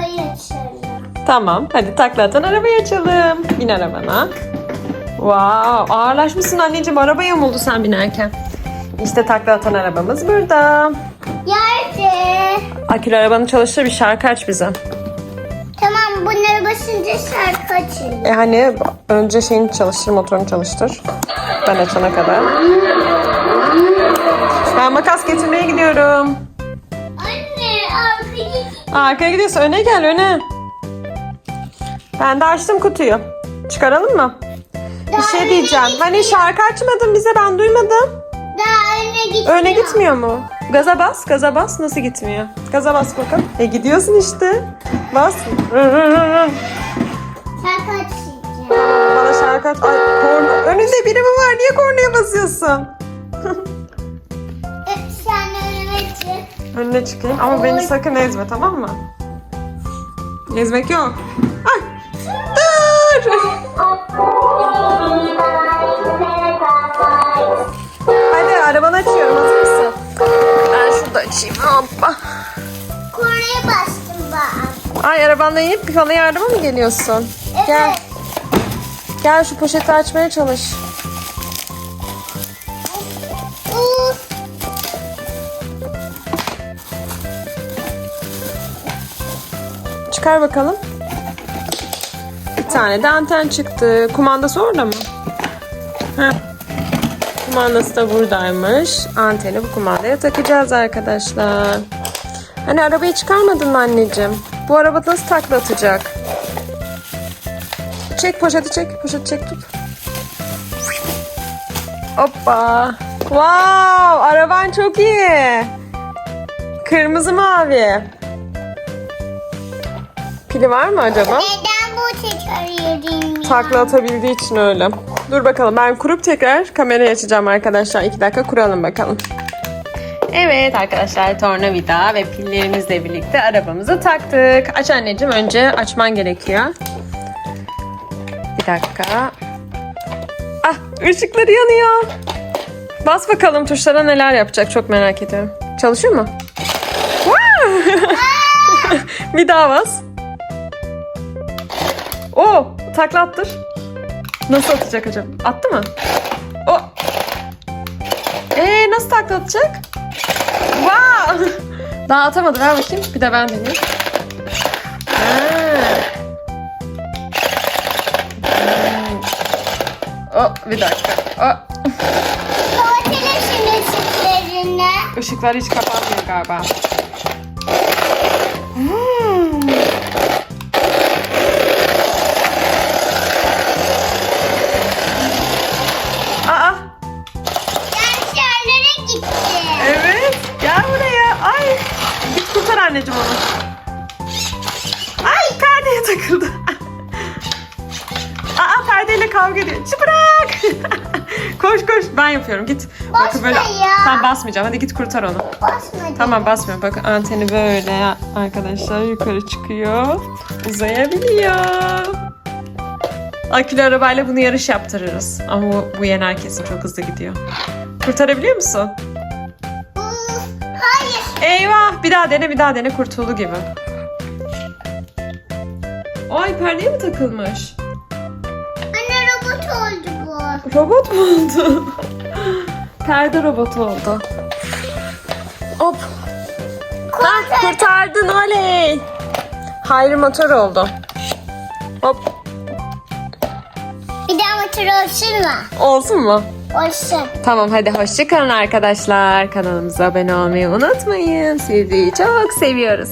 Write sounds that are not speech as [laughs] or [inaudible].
arabayı açalım. Tamam. Hadi takla atan arabayı açalım. Bin arabana. Wow, ağırlaşmışsın anneciğim. Araba yamuldu sen binerken. İşte takla atan arabamız burada. Nerede? Akülü arabanı çalıştır bir şarkı aç bize. Tamam bunları basınca şarkı açılıyor. E hani önce şeyini çalıştır, motorunu çalıştır. Ben açana kadar. Ben makas getirmeye gidiyorum. Arkaya gidiyorsa öne gel öne. Ben de açtım kutuyu. Çıkaralım mı? Bir şey diyeceğim. Hani şarkı açmadın bize ben duymadım. daha öne gitmiyor. Öne gitmiyor mu? Gaza bas, gaza bas. Nasıl gitmiyor? Gaza bas bakalım. E gidiyorsun işte. Bas. Rı rı rı rı. Şarkı açacağım. Bana şarkı aç. Ay korna. Önünde biri mi var? Niye kornaya basıyorsun? [laughs] Önüne çıkayım ama beni sakın ezme tamam mı? Ezmek yok. Ay. Dur. Hadi arabanı açıyorum. Hazır mısın? Ben şurada açayım. Hoppa. Kornaya bastım ben. Ay arabanla inip bana yardıma mı geliyorsun? Evet. Gel. Gel şu poşeti açmaya çalış. Çıkar bakalım. Bir tane de anten çıktı. Kumandası orada mı? Heh. Kumandası da buradaymış. Anteni bu kumandaya takacağız arkadaşlar. Hani arabayı çıkarmadın mı anneciğim? Bu araba nasıl takla atacak? Çek poşeti çek. Poşeti çek tut. Hoppa. Wow, araban çok iyi. Kırmızı mavi. Pili var mı acaba? Neden bu tekerleğim ya? Takla atabildiği için öyle. Dur bakalım ben kurup tekrar kamerayı açacağım arkadaşlar. İki dakika kuralım bakalım. Evet arkadaşlar tornavida ve pillerimizle birlikte arabamızı taktık. Aç anneciğim önce açman gerekiyor. Bir dakika. Ah ışıkları yanıyor. Bas bakalım tuşlara neler yapacak çok merak ediyorum. Çalışıyor mu? [laughs] Bir daha bas. O takla attır. Nasıl atacak acaba? Attı mı? O. Ee nasıl takla atacak? Wow! [laughs] Daha atamadı ver bakayım. Bir de ben deneyeyim. Hmm. O bir dakika. O. Kapatalım şimdi ışıklarını. Işıklar hiç kapanmıyor galiba. Hmm. Perdeyle kavga ediyor. Çı bırak. [laughs] koş koş. Ben yapıyorum. Git. Bakın böyle. Basma ya. Tamam basmayacağım. Hadi git kurtar onu. Basmadı. Tamam basmıyorum. Bakın anteni böyle arkadaşlar yukarı çıkıyor. Uzayabiliyor. Akülü arabayla bunu yarış yaptırırız. Ama bu, bu yener kesin çok hızlı gidiyor. Kurtarabiliyor musun? Hayır. Eyvah! Bir daha dene bir daha dene kurtuldu gibi. Ay perdeye mi takılmış? Oldu bu. Robot mu oldu? [laughs] Perde robot oldu. Hop. Ha, kurtardın oley. Hayri motor oldu. Hop. Bir daha motor olsun mu? Olsun mu? Olsun. Tamam hadi hoşçakalın arkadaşlar. Kanalımıza abone olmayı unutmayın. Sizi çok seviyoruz.